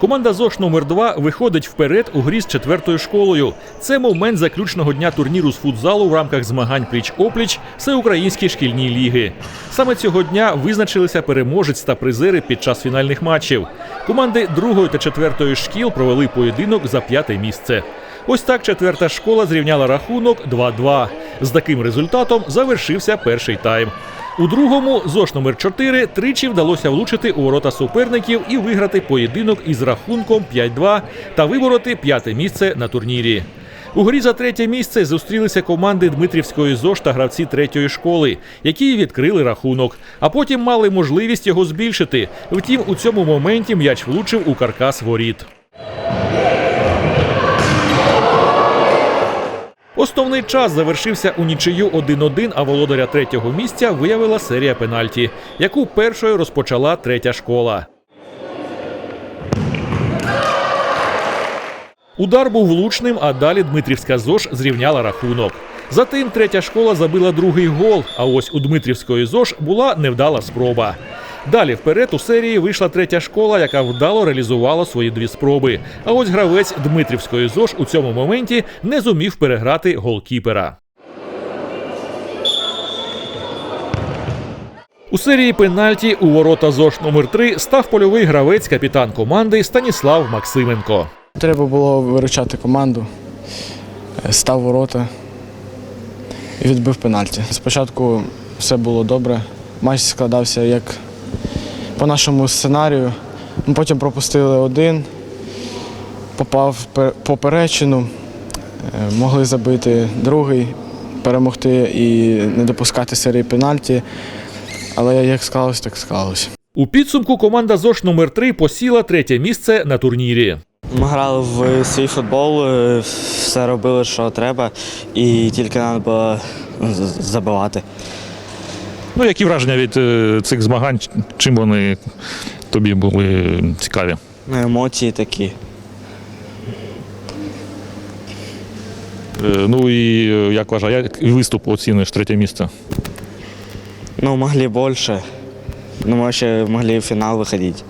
Команда ЗОШ номер 2 виходить вперед у грі з четвертою школою. Це момент заключного дня турніру з футзалу в рамках змагань пліч-опліч Всеукраїнській шкільній ліги. Саме цього дня визначилися переможець та призери під час фінальних матчів. Команди другої та четвертої шкіл провели поєдинок за п'яте місце. Ось так четверта школа зрівняла рахунок 2-2. З таким результатом завершився перший тайм. У другому ЗОШ номер 4 тричі вдалося влучити у ворота суперників і виграти поєдинок із рахунком 5-2 та вибороти п'яте місце на турнірі. У грі за третє місце зустрілися команди Дмитрівської ЗОШ та гравці третьої школи, які відкрили рахунок, а потім мали можливість його збільшити. Втім, у цьому моменті м'яч влучив у каркас воріт. Основний час завершився у нічию 1-1, а володаря третього місця виявила серія пенальті, яку першою розпочала третя школа. Удар був влучним, а далі Дмитрівська ЗОЖ зрівняла рахунок. Затим третя школа забила другий гол, а ось у Дмитрівської ЗОЖ була невдала спроба. Далі вперед у серії вийшла третя школа, яка вдало реалізувала свої дві спроби. А ось гравець Дмитрівської ЗОЖ у цьому моменті не зумів переграти голкіпера. У серії пенальті у ворота ЗОЖ номер 3 став польовий гравець капітан команди Станіслав Максименко. Треба було виручати команду, е, став ворота і відбив пенальті. Спочатку все було добре, матч складався як по нашому сценарію. Ми потім пропустили один, попав поперечину, е, могли забити другий, перемогти і не допускати серії пенальті. Але як склалось, так склалось. У підсумку команда ЗОЖ номер 3 посіла третє місце на турнірі. Ми грали в свій футбол, е, все робили, що треба, і тільки треба було забивати. Ну, які враження від е, цих змагань? Чим вони тобі були цікаві? Ну, Емоції такі. Е, Ну і е, як вважаю, як виступ оцінюєш третє місце? Ну, могли більше. Ну, ми ще могли в фінал виходити.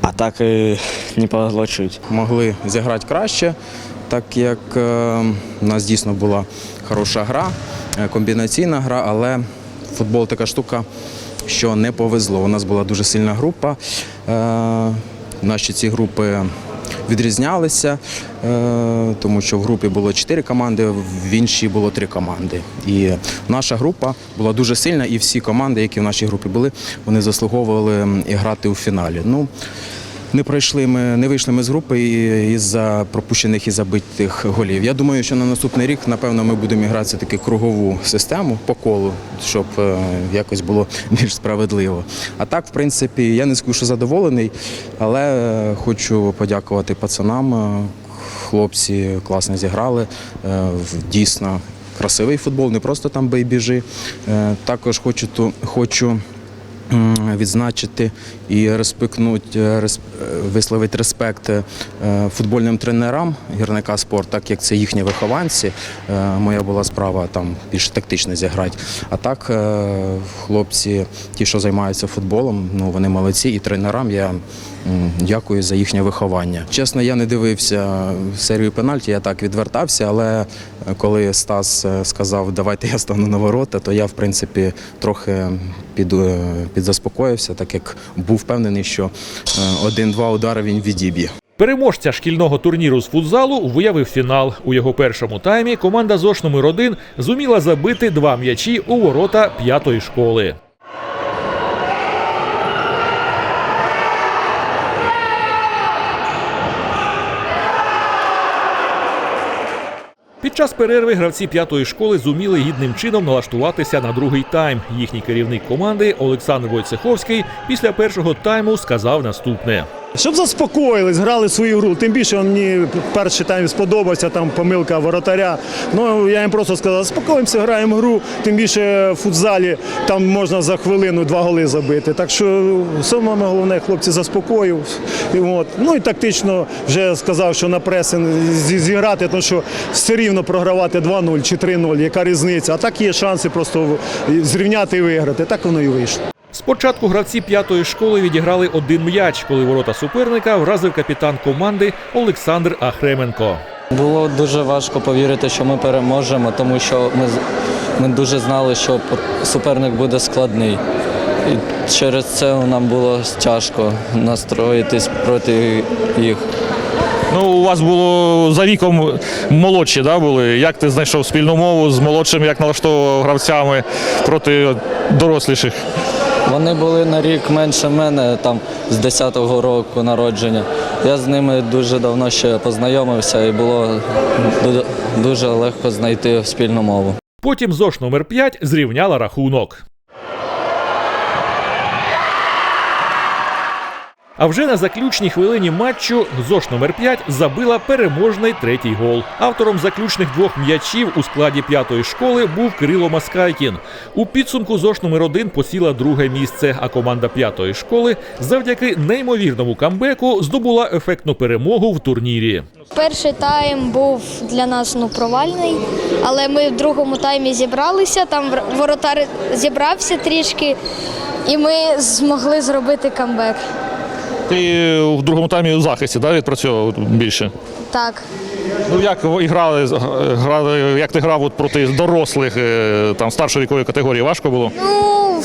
А так і не повезло чуть. могли зіграти краще, так як е, у нас дійсно була хороша гра, комбінаційна гра, але футбол така штука, що не повезло. У нас була дуже сильна група. Е, Наші ці групи відрізнялися, е, тому що в групі було чотири команди, в іншій було три команди. І наша група була дуже сильна, і всі команди, які в нашій групі були, вони заслуговували грати у фіналі. Ну, не пройшли ми, не вийшли ми з групи із-за пропущених і забитих голів. Я думаю, що на наступний рік, напевно, ми будемо грати все-таки кругову систему по колу, щоб е, якось було більш справедливо. А так, в принципі, я не скажу, що задоволений, але е, хочу подякувати пацанам. Е, Хлопці класно зіграли. Дійсно красивий футбол, не просто там бей біжи. Е, Також хочу, хочу відзначити і респектнуть, е, е, висловити респект е, футбольним тренерам гірника спорт, так як це їхні вихованці. Моя була справа там більш тактично зіграти. А так, хлопці, ті, що займаються футболом, ну вони молодці, і тренерам я дякую за їхнє виховання. Чесно, я не дивився серію пенальті, я так відвертався, але е, коли Стас е, сказав, давайте я стану на ворота, то я в принципі трохи під, е, підзаспокоївся, так як був впевнений, що один-два удари він відіб'є. Переможця шкільного турніру з футзалу виявив фінал. У його першому таймі команда ЗОШ номер 1 зуміла забити два м'ячі у ворота п'ятої школи. Під час перерви гравці п'ятої школи зуміли гідним чином налаштуватися на другий тайм. Їхній керівник команди Олександр Войцеховський після першого тайму сказав наступне. Щоб заспокоїлись, грали свою гру. Тим більше мені перший тайм сподобався, там помилка воротаря. Ну я їм просто сказав, заспокоїмося, граємо гру. Тим більше в футзалі там можна за хвилину два голи забити. Так що саме головне, хлопці заспокоїв. От. Ну і тактично вже сказав, що на пресинг зіграти, тому що все рівно програвати 2-0 чи 3-0, яка різниця. А так є шанси просто зрівняти і виграти. Так воно і вийшло. Спочатку гравці п'ятої школи відіграли один м'яч, коли ворота суперника вразив капітан команди Олександр Ахременко. Було дуже важко повірити, що ми переможемо, тому що ми, ми дуже знали, що суперник буде складний. І через це нам було тяжко настроїтись проти їх. Ну, у вас було за віком молодші, да, були. Як ти знайшов спільну мову з молодшими, як налаштовував гравцями проти доросліших? Вони були на рік менше мене, там з 10-го року народження. Я з ними дуже давно ще познайомився і було дуже легко знайти спільну мову. Потім ЗОШ номер 5 зрівняла рахунок. А вже на заключній хвилині матчу ЗОШ номер 5 забила переможний третій гол. Автором заключних двох м'ячів у складі п'ятої школи був Кирило Маскайкін. У підсумку ЗОШ номер 1 посіла друге місце, а команда п'ятої школи завдяки неймовірному камбеку здобула ефектну перемогу в турнірі. Перший тайм був для нас ну провальний, але ми в другому таймі зібралися. Там воротар зібрався трішки, і ми змогли зробити камбек. Ти в другому таймі у захисті да, відпрацьовував більше. Так. Ну як грали, грали як ти грав от проти дорослих е, там старшої вікової категорії? Важко було? Ну,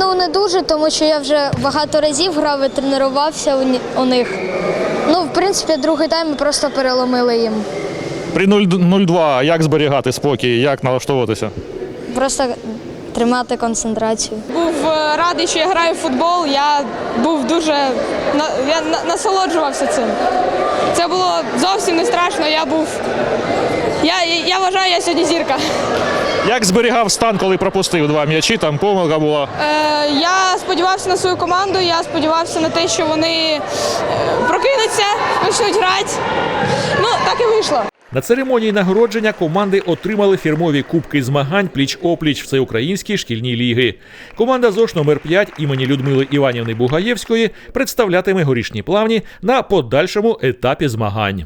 ну не дуже, тому що я вже багато разів грав і тренувався у, у них. Ну, в принципі, другий тайм ми просто переломили їм. При 0-2 як зберігати спокій, як налаштовуватися? Просто тримати концентрацію. був е, радий, що я граю в футбол. Я був дуже я насолоджувався цим. Це було зовсім не страшно. Я був. Я, я вважаю, я сьогодні зірка. Як зберігав стан, коли пропустив два м'ячі, там помилка була. Е, я сподівався на свою команду, я сподівався на те, що вони е, прокинуться, почнуть грати. Ну, так і вийшло. На церемонії нагородження команди отримали фірмові кубки змагань пліч-опліч всеукраїнській шкільній ліги. Команда ЗОШ номер 5 імені Людмили Іванівни Бугаєвської представлятиме горішні плавні на подальшому етапі змагань.